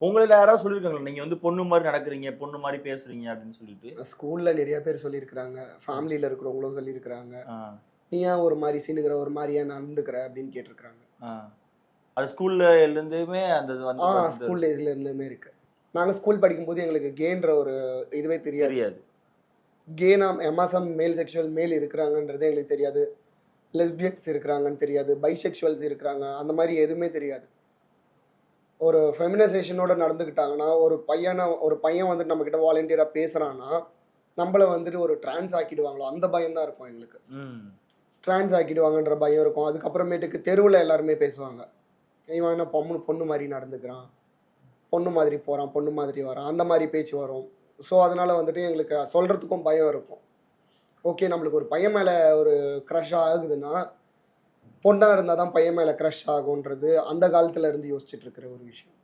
உங்களில் யாராவது சொல்லியிருக்காங்களா நீங்க வந்து பொண்ணு மாதிரி நடக்கிறீங்க பொண்ணு மாதிரி பேசுறீங்க அப்படின்னு சொல்லிட்டு. ஸ்கூல்ல நிறைய பேர் சொல்லியிருக்கிறாங்க. ஃபேமிலியில இருக்கிறவங்களும் சொல்லியிருக்கிறாங்க. நீ ஏன் ஒரு மாதிரி சீனுகிற ஒரு மாதிரி ஏன் நடந்துக்கிற அப்படின்னு கேட்டிருக்கிறாங்க. ஆ. அது ஸ்கூல்ல இருந்துமே அந்த ஆ ஸ்கூல் இருந்துமே இருக்கு. நாங்க ஸ்கூல் படிக்கும்போது எங்களுக்கு கேன்ற ஒரு இதுவே தெரியாது. கேனா எம்எஸ்எம் மேல் செக்ஷுவல் மேல் இருக்கிறாங்கன்றது எங்களுக்கு தெரியாது. லெஸ்பியன்ஸ் இருக்கிறாங்கன்னு தெரியாது. பைசெக்சுவல்ஸ் இருக்கிறாங்க. அந்த மாதிரி எதுவுமே தெரியாது. ஒரு ஃபெமினைசேஷனோட நடந்துக்கிட்டாங்கன்னா ஒரு பையனை ஒரு பையன் வந்துட்டு நம்ம கிட்ட வாலண்டியராக பேசுறான்னா நம்மள வந்துட்டு ஒரு டிரான்ஸ் ஆக்கிடுவாங்களோ? அந்த பயம் தான் இருக்கும் எங்களுக்கு. டிரான்ஸ் ஆக்கிடுவாங்கன்ற பயம் இருக்கும். அதுக்கப்புறமேட்டுக்கு தெருவில் எல்லாருமே பேசுவாங்க. இவன் என்ன பொண்ணு பொண்ணு மாதிரி நடந்துக்கிறான். பொண்ணு மாதிரி போகிறான் பொண்ணு மாதிரி வரான். அந்த மாதிரி பேச்சு வரும். ஸோ அதனால வந்துட்டு எங்களுக்கு சொல்கிறதுக்கும் பயம் இருக்கும். ஓகே நம்மளுக்கு ஒரு பையன் மேலே ஒரு க்ரஷ் ஆகுதுன்னா பொண்ணாக இருந்தால் தான் பையன் மேலே க்ரஷ் ஆகுன்றது அந்த காலத்துலேருந்து யோசிச்சுட்டு இருக்கிற ஒரு விஷயம்.